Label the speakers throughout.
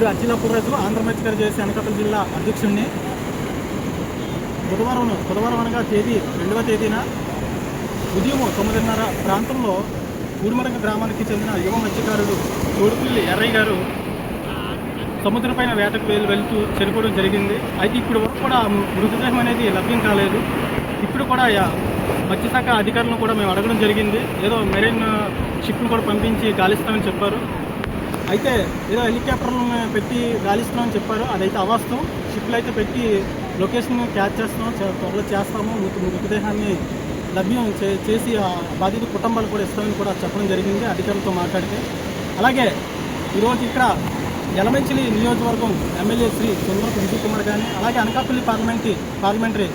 Speaker 1: పేరు అచ్చిలపురాజు ఆంధ్ర మత్స్యకార చేసి అనకాపల్లి జిల్లా అధ్యక్షుడిని బుధవారం బుధవారం అనగా తేదీ రెండవ తేదీన ఉదయం తొమ్మిదిన్నర ప్రాంతంలో ఊడిమరంగ గ్రామానికి చెందిన యువ మత్స్యకారుడు తోడుపిల్లి ఎర్రయ్య గారు సముద్రపైన వేటకు వెళ్ళి వెళ్తూ చనిపోవడం జరిగింది. అయితే ఇప్పుడు వరకు కూడా మృతదేహం అనేది లభ్యం కాలేదు. ఇప్పుడు కూడా మత్స్యశాఖ అధికారులను కూడా మేము అడగడం జరిగింది. ఏదో మెరైన్ షిప్ను కూడా పంపించి గాలిస్తామని చెప్పారు. అయితే ఏదో హెలికాప్టర్లు పెట్టి గాలిస్తున్నామని చెప్పారు. అదైతే అవాస్తవం. షిప్లు అయితే పెట్టి లొకేషన్ క్యాచ్ చేస్తున్నాం. త్వరలో చేస్తాము. మీకు మృతదేహాన్ని లభ్యం చే- చేసి ఆ బాధిత కుటుంబాలు కూడా ఇస్తామని కూడా చెప్పడం జరిగింది అధికారులతో మాట్లాడితే. అలాగే ఈరోజు ఇక్కడ ఎలమంచిలి నియోజకవర్గం ఎమ్మెల్యే శ్రీ చంద్రపు విజయ్ కుమార్ కానీ అలాగే Anakapalli parliamentary parliamentary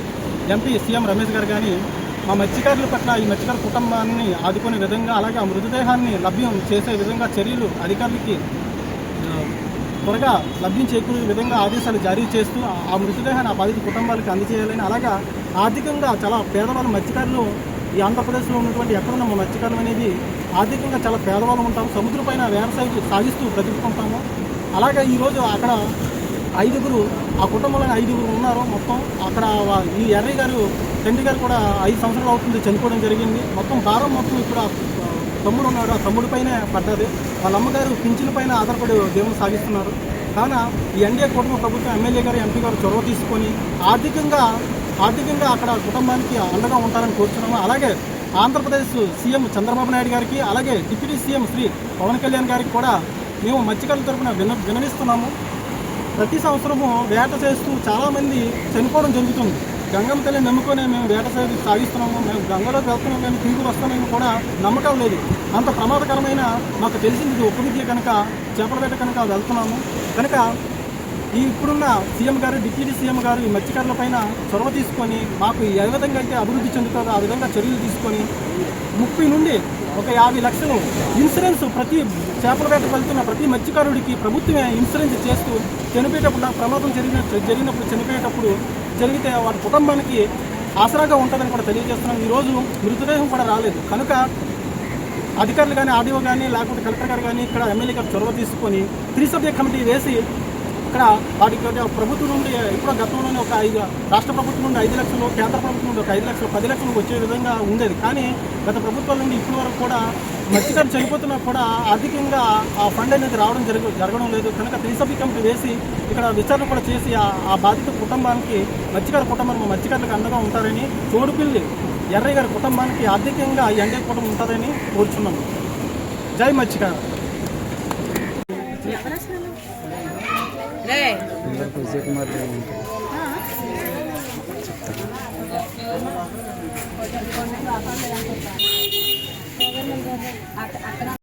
Speaker 1: MP CM Ramesh garu కానీ మా మత్స్యకారుల పట్ల ఈ మత్స్యకారు కుటుంబాన్ని ఆదుకునే విధంగా అలాగే ఆ మృతదేహాన్ని లభ్యం చేసే విధంగా చర్యలు అధికారులకి త్వరగా లభ్యం చేకూరే విధంగా ఆదేశాలు జారీ చేస్తూ ఆ- మృతదేహాన్ని ఆ బాధిత కుటుంబాలకు అందజేయాలని అలాగా ఆర్థికంగా చాలా పేదవాళ్ళ మత్స్యకారులు ఈ ఆంధ్రప్రదేశ్లో ఉన్నటువంటి ఎక్కడున్న మా మత్స్యకారులు అనేది ఆర్థికంగా చాలా పేదవాళ్ళు ఉంటాము సముద్రపైన వ్యవసాయం సాగిస్తూ బ్రతుకుతుంటాము. అలాగే ఈరోజు అక్కడ ఐదుగురు ఆ కుటుంబంలో ఐదుగురు ఉన్నారు మొత్తం. అక్కడ ఈ ఎర్రయ్య గారు తండ్రి గారు కూడా ఐదు సంవత్సరాలు అవుతుంది చనిపోవడం జరిగింది. మొత్తం భారం మొత్తం ఇప్పుడు ఆ తమ్ముడు ఉన్నాడు. ఆ తమ్ముడి పైనే పడ్డది. వాళ్ళ అమ్మగారు పింఛన్ పైన ఆధారపడి దేవుని సాగిస్తున్నారు. కావున ఈ ఎన్డీఏ కుటుంబ ప్రభుత్వం ఎమ్మెల్యే గారు ఎంపీ గారు చొరవ తీసుకొని ఆర్థికంగా ఆర్థికంగా అక్కడ కుటుంబానికి అండగా ఉంటారని కోరుతున్నాము అలాగే ఆంధ్రప్రదేశ్ సీఎం చంద్రబాబు నాయుడు గారికి అలాగే డిప్యూటీ సీఎం శ్రీ పవన్ కళ్యాణ్ గారికి కూడా మేము మత్స్యకారుల తరపున విన వినవిస్తున్నాము. ప్రతి సంవత్సరము వేట చేస్తూ చాలామంది చనిపోవడం జరుగుతుంది. గంగమ్మ తల్లి నమ్ముకొని మేము వేట చేసి సాగిస్తున్నాము మేము గంగలోకి వెళ్తున్నాం మేము తిరిగి వస్తామని కూడా నమ్మకం లేదు. అంత ప్రమాదకరమైన మాకు తెలిసింది ఇది విద్య కనుక చేపల వేట కనుక వెళ్తున్నాము. కనుక ఈ ఇప్పుడున్న సీఎం గారు డిప్యూటీ సీఎం గారు ఈ మత్స్యకారుల పైన చొరవ తీసుకొని మాకు ఏ విధంగా అయితే అభివృద్ధి చెందుతుందో ఆ విధంగా చర్యలు తీసుకొని ముప్పై నుండి ఒక యాభై లక్షలు ఇన్సూరెన్స్ ప్రతి చేపల వేటకు వెళ్తున్న ప్రతి మత్స్యకారుడికి ప్రభుత్వమే ఇన్సూరెన్స్ చేస్తూ చనిపోయేటప్పుడు ప్రమాదం జరిగిన జరిగినప్పుడు చనిపోయేటప్పుడు జరిగితే వారి కుటుంబానికి ఆసరాగా ఉంటుందని కూడా తెలియజేస్తున్నాం. ఈరోజు మృతదేహం కూడా రాలేదు. కనుక అధికారులు కానీ ఆర్డీఓ కానీ లేకుంటే కలెక్టర్ గారు కానీ ఇక్కడ ఎమ్మెల్యే గారు చొరవ తీసుకొని త్రిసభ్య కమిటీ వేసి ఇక్కడ వాటికి ప్రభుత్వం నుండి ఇప్పుడు గతంలోనే ఒక ఐదు రాష్ట్ర ప్రభుత్వం నుండి ఐదు లక్షలు కేంద్ర ప్రభుత్వం నుండి ఒక ఐదు లక్షలు పది లక్షలు వచ్చే విధంగా ఉండేది. కానీ గత ప్రభుత్వం నుండి ఇప్పటి వరకు కూడా మత్స్యకారులు చనిపోతున్నా కూడా ఆర్థికంగా ఆ ఫండ్ అనేది రావడం జరగ జరగడం లేదు. కనుక త్రీ కమిటీ వేసి ఇక్కడ విచారణ కూడా చేసి ఆ బాధిత కుటుంబానికి మత్స్యకార కుటుంబం మత్స్యకారులకు అండగా ఉంటారని తోడుపిల్లి ఎర్రయ్య గారి కుటుంబానికి ఆర్థికంగా ఎండే కుటుంబం ఉంటుందని కోరుచున్నాము జై మత్స్యకారు.
Speaker 2: రే
Speaker 3: విజయ్ కుమార్ గారు ఉంటారు.
Speaker 2: అక్కడ